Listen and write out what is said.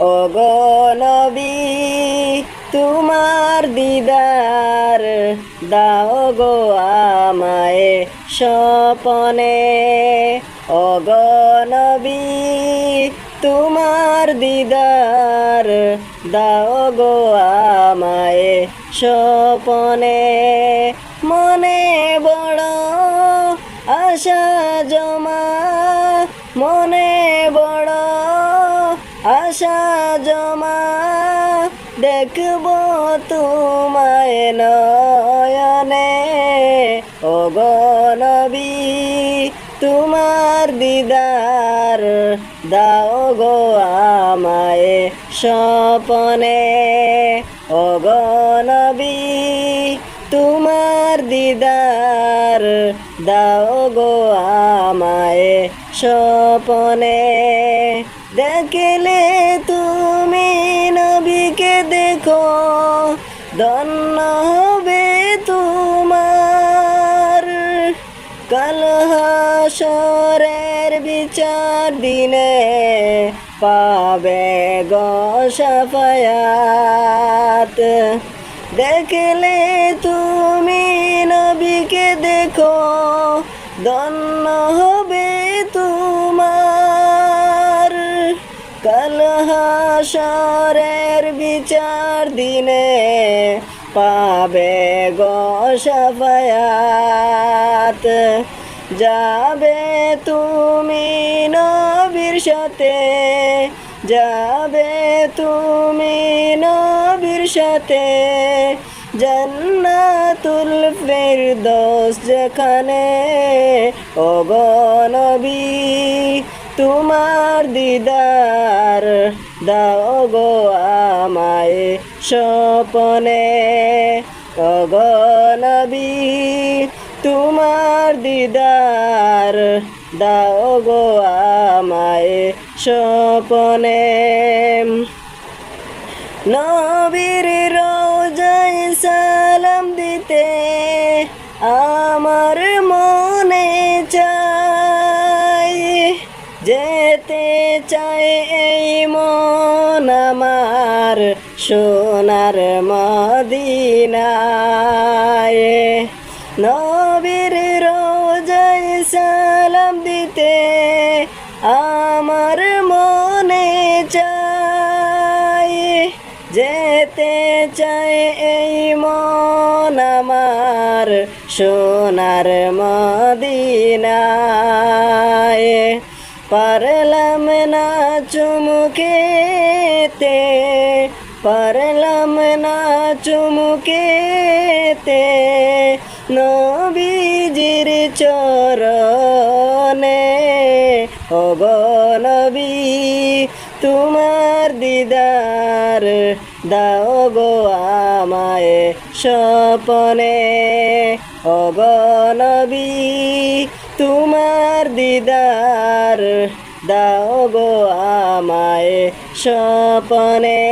ও গো নবী, তোমার দিদার দাও গো আমায় স্বপনে। ও গো নবী, তোমার দিদার দাও গো আমায় স্বপনে। মনে বড় আশা জমা, মনে আশা জমা দেখব তোমায় নয়নে। ও গো নবী, তোমার দিদার দাও গো আমায় স্বপনে। ও গো নবী, তোমার দিদার দাও গো আমায় স্বপনে। দেখলে তুমি নবীকে দেখো, ধন্য হবে তোমার। কালহাসরের বিচার দিনে পাবে গো সাফায়াত। দেখলে তুমি নবীকে দেখো, ধন্য কালহাসরের বিচার দিনে পাবে গো সাফায়াত। যাবে তুমি নবীর সাথে, যাবে তুমি নবীর সাথে। জান্নাতুল ফেরদৌস যেখানে ও গো নবী তোমার দিদার দাও গো আমায় স্বপনে। ও নবী, তোমার দিদার দাও গো আমায় স্বপনে। নবীর রোজায় সালাম দিতে আমার যেতে চাই এই মন আমার সোনার মদিনায়। নবীর রোজায় সালাম দিতে আমার মনে চাই যেতে চাই এই মন আমার সোনার মদিনায়। পারলাম না চুমুকেতে পারলাম না চুমুকেতে নবীজির চরণে গো নবী তোমার দিদার দাও গো আমায় স্বপনে ও নবী তোমার দিদার দাও গো আমায় স্বপনে।